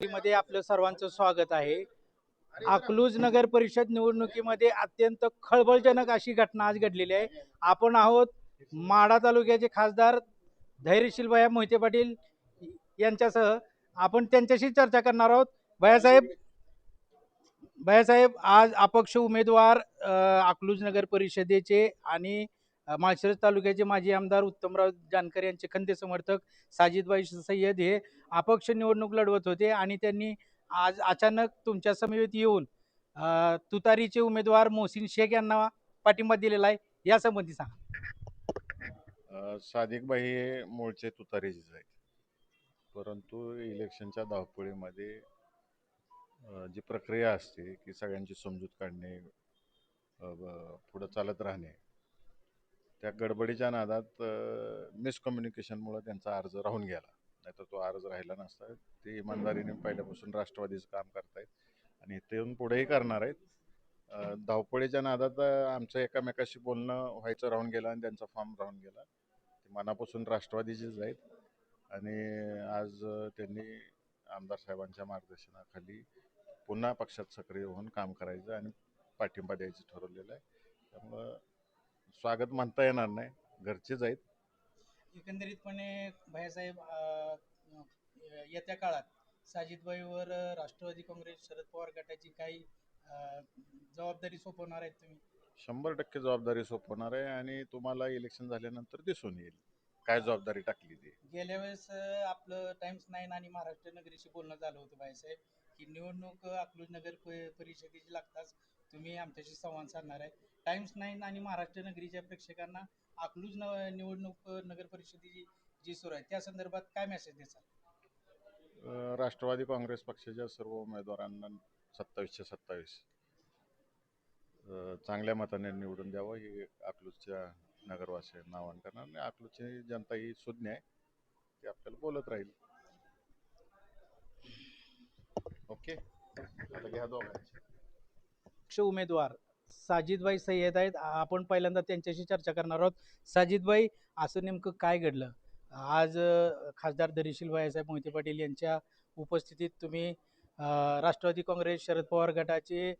मध्ये आपलं सर्वांचं स्वागत आहे. अकलूज नगर परिषद निवडणुकीमध्ये अत्यंत खळबळजनक अशी घटना आज घडलेली आहे. आपण आहोत माढा तालुक्याचे खासदार धैर्यशील भया मोहिते पाटील यांच्यासह. आपण त्यांच्याशी चर्चा करणार आहोत. भयासाहेब भयासाहेब आज अपक्ष उमेदवार अकलूज नगर परिषदेचे आणि माळशिरस तालुक्याचे माजी आमदार उत्तमराव जानकर यांचे खंदे समर्थक साजिदबाई सय्यद हे अपक्ष निवडणूक लढवत होते आणि त्यांनी आज अचानक तुमच्या समवेत येऊन तुतारीचे उमेदवार मोहसिन शेख यांना पाठिंबा दिलेला आहे. यासंबंधी सांगा. सादिकबाई हे मूळचे तुतारीचेच आहेत. परंतु इलेक्शनच्या धावपळीमध्ये जी प्रक्रिया असते की सगळ्यांची समजूत काढणे पुढं चालत राहणे त्या गडबडीच्या नादात मिसकम्युनिकेशनमुळे त्यांचा अर्ज राहून गेला. नाहीतर तो अर्ज राहिला नसता. ते इमानदारीने पहिल्यापासून राष्ट्रवादीचं काम करतायत आणि ते येऊन पुढेही करणार आहेत. धावपळीच्या नादात आमचं एकमेकाशी बोलणं व्हायचं राहून गेलं आणि त्यांचा फॉर्म राहून गेला. ते मनापासून राष्ट्रवादीचेच आहेत. आणि आज त्यांनी आमदार साहेबांच्या मार्गदर्शनाखाली पुन्हा पक्षात सक्रिय होऊन काम करायचं आणि पाठिंबा द्यायचं ठरवलेलं आहे. त्यामुळं स्वागत म्हणता येणार नाही. घरचेच आहेत. एकंदरीतपणे भैयासाहेब अ, येत्या काळात साजिदबाईवर राष्ट्रवादी काँग्रेस शरद पवार गटाची काही अ, जबाबदारी सोपवणार आहेत तुम्ही? शंभर टक्के जबाबदारी सोपवणार आहे आणि तुम्हाला इलेक्शन झाल्यानंतर दिसून येईल. काय जबाबदारी टाकली ती? गेल्या वेळेस अ, आपलं टाइम्स नाईन आणि महाराष्ट्र नगरीशी बोलणं झालं होतं भाईसाहेब की निवडणूक अकलूज नगर प- परिषदेची लागताच तुम्ही आमच्याशी संवाद साधणार आहे. टाइम्स नाईन आणि महाराष्ट्र नगरीच्या प्रेक्षकांना अकलूज न निवडणूक नगरपरिषदेची नगर परिषदेची जी सुरू आहे त्या संदर्भात काय मेसेज द्याल राष्ट्रवादी काँग्रेस पक्षाच्या सर्व उमेदवारांना सत्तावीसशे सत्तावीस. चांगल्या मताने निवडून द्यावं ही अकलूजच्या नगरवासियांना आवाहन करणार आणि अकलूजची जनता ही सुज्ञ आहे. ती आपल्याला बोलत राहील. ओके? आता घ्या दोघांची. पक्ष उमेदवार साजिदबाई सय्यद आहेत. आपण पहिल्यांदा त्यांच्याशी चर्चा करणार आहोत. साजिदबाई असं नेमकं काय घडलं? आज खासदार धरीशील भाईसाहेब मोहिते पाटील यांच्या उपस्थितीत तुम्ही राष्ट्रवादी काँग्रेस शरद पवार गटाचे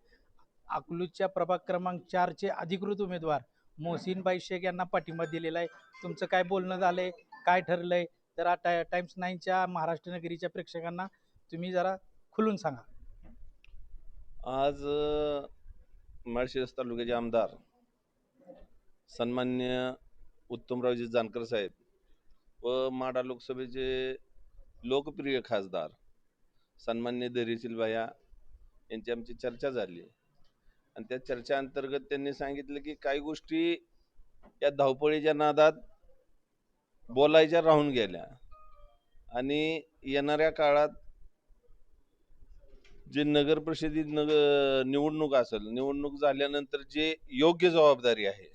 अकलूजच्या प्रभाग क्रमांक चारचे अधिकृत उमेदवार मोहसिनबाई शेख यांना पाठिंबा दिलेला आहे. तुमचं काय बोलणं झालंय? काय ठरलंय? जरा टा टाइम्स नाईनच्या महाराष्ट्र नगरीच्या प्रेक्षकांना तुम्ही जरा खुलून सांगा. आज अ, माळशिरस तालुक्याचे आमदार सन्मान्य उत्तमरावजी जानकर साहेब व माडा लोकसभेचे लोकप्रिय खासदार सन्मान्य धैर्यशील भाया यांची आमची चर्चा झाली. आणि त्या चर्चा अंतर्गत त्यांनी सांगितलं की काही गोष्टी या धावपळीच्या नादात बोलायच्या राहून गेल्या. आणि येणाऱ्या काळात जे नगर परिषदेत नग निवडणूक असेल निवडणूक झाल्यानंतर जे योग्य जबाबदारी आहे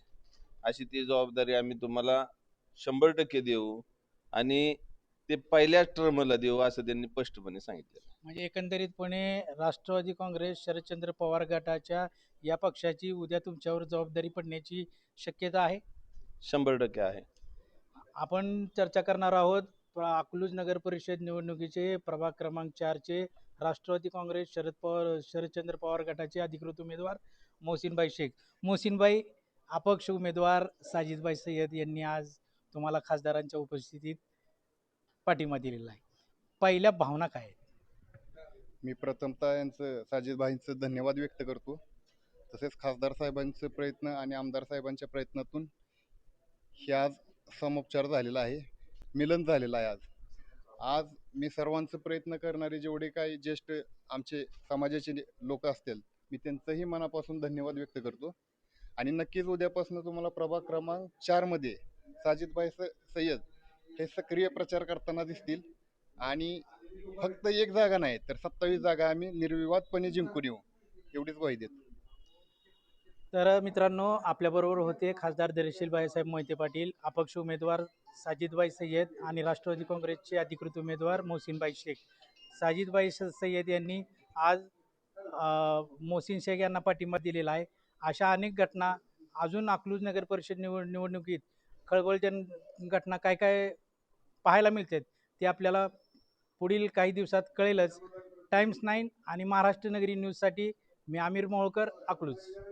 अशी ती जबाबदारी आम्ही तुम्हाला शंभर टक्के देऊ आणि ते पहिल्याच टर्मला देऊ असं त्यांनी स्पष्टपणे सांगितलं म्हणजे एकंदरीतपणे राष्ट्रवादी काँग्रेस शरदचंद्र पवार गटाच्या या पक्षाची उद्या तुमच्यावर जबाबदारी पडण्याची शक्यता आहे? शंभर टक्के आहे. आपण चर्चा करणार आहोत अकलूज नगर परिषद निवडणुकीचे प्रभाग क्रमांक चारचे राष्ट्रवादी काँग्रेस शरद पवार शरदचंद्र पवार गटाचे अधिकृत उमेदवार मोहसिनबाई शेख. मोहसिनबाई अपक्ष उमेदवार साजिदबाई सय्यद यांनी आज तुम्हाला खासदारांच्या उपस्थितीत पाठिंबा दिलेला आहे. पहिल्या भावना काय मी प्रथमतः यांचं साजिदभाईंचं धन्यवाद व्यक्त करतो. तसेच खासदार साहेबांचे प्रयत्न आणि आमदार साहेबांच्या प्रयत्नातून हे आज समोपचार झालेला आहे. मिलन झालेलं आहे आज. आज मी सर्वांचं प्रयत्न करणारे जेवढे काही ज्येष्ठ आमचे समाजाचे लोक असतील मी त्यांचंही मनापासून धन्यवाद व्यक्त करतो. आणि नक्कीच उद्यापासून तुम्हाला प्रभाग क्रमांक चारमध्ये साजिदभाई स सय्यद हे सक्रिय प्रचार करताना दिसतील. आणि फक्त एक जागा नाही तर सत्तावीस जागा आम्ही निर्विवादपणे जिंकून येऊ एवढीच ग्वाही देतो. तर मित्रांनो आपल्याबरोबर होते खासदार धैर्यशील बाळासाहेब मोहिते पाटील अपक्ष उमेदवार साजिदबाई सय्यद आणि राष्ट्रवादी काँग्रेसचे अधिकृत उमेदवार मोहसिनबाई शेख. साजिदबाई स- सय्यद यांनी आज मोहसिन शेख यांना पाठिंबा दिलेला आहे. अशा अनेक घटना अजून अकलूज नगर परिषद निवड निवडणुकीत खळबळजन घटना काय काय पाहायला मिळतात ते आपल्याला पुढील काही दिवसात कळेलच. टाइम्स नाईन आणि महाराष्ट्र नगरी न्यूजसाठी मी आमिर मोळकर अकलूज.